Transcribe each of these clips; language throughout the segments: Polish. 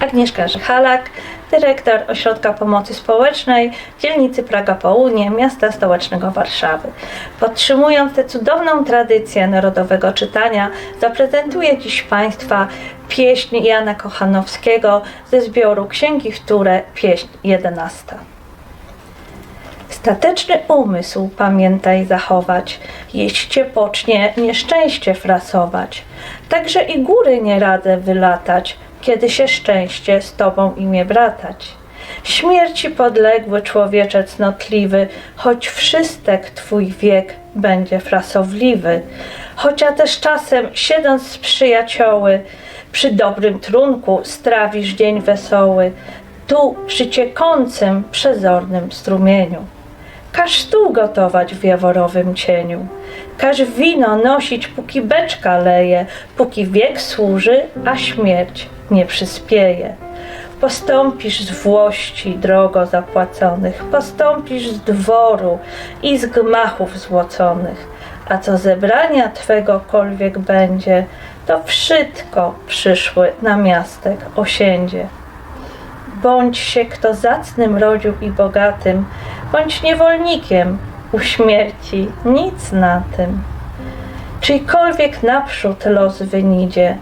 Agnieszka Halak, dyrektor Ośrodka Pomocy Społecznej dzielnicy Praga Południe, miasta stołecznego Warszawy. Podtrzymując tę cudowną tradycję narodowego czytania, zaprezentuję dziś Państwa pieśń Jana Kochanowskiego ze zbioru Księgi Wtóre, pieśń 11. Stateczny umysł pamiętaj zachować, jeść cię pocznie nieszczęście frasować. Także i góry nie radzę wylatać, kiedy się szczęście z tobą imię bratać. Śmierci podległy człowiecze cnotliwy, choć wszystek twój wiek będzie frasowliwy. Chociaż też czasem siedząc z przyjacioły, przy dobrym trunku strawisz dzień wesoły, tu przy ciekącym, przezornym strumieniu. Każ stół gotować w jaworowym cieniu. Każ wino nosić, póki beczka leje, póki wiek służy, a śmierć nie przyspieje. Postąpisz z włości drogo zapłaconych, postąpisz z dworu i z gmachów złoconych, a co zebrania twegokolwiek będzie, to wszystko przyszły na miastek osiędzie. Bądź się kto zacnym rodził i bogatym, bądź niewolnikiem u śmierci, nic na tym. Czyjkolwiek naprzód los wynidzie,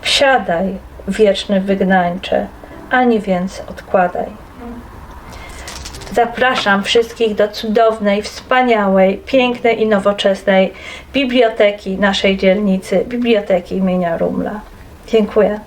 wsiadaj, wieczny wygnańcze, ani więc odkładaj. Zapraszam wszystkich do cudownej, wspaniałej, pięknej i nowoczesnej biblioteki naszej dzielnicy, biblioteki imienia Rumla. Dziękuję.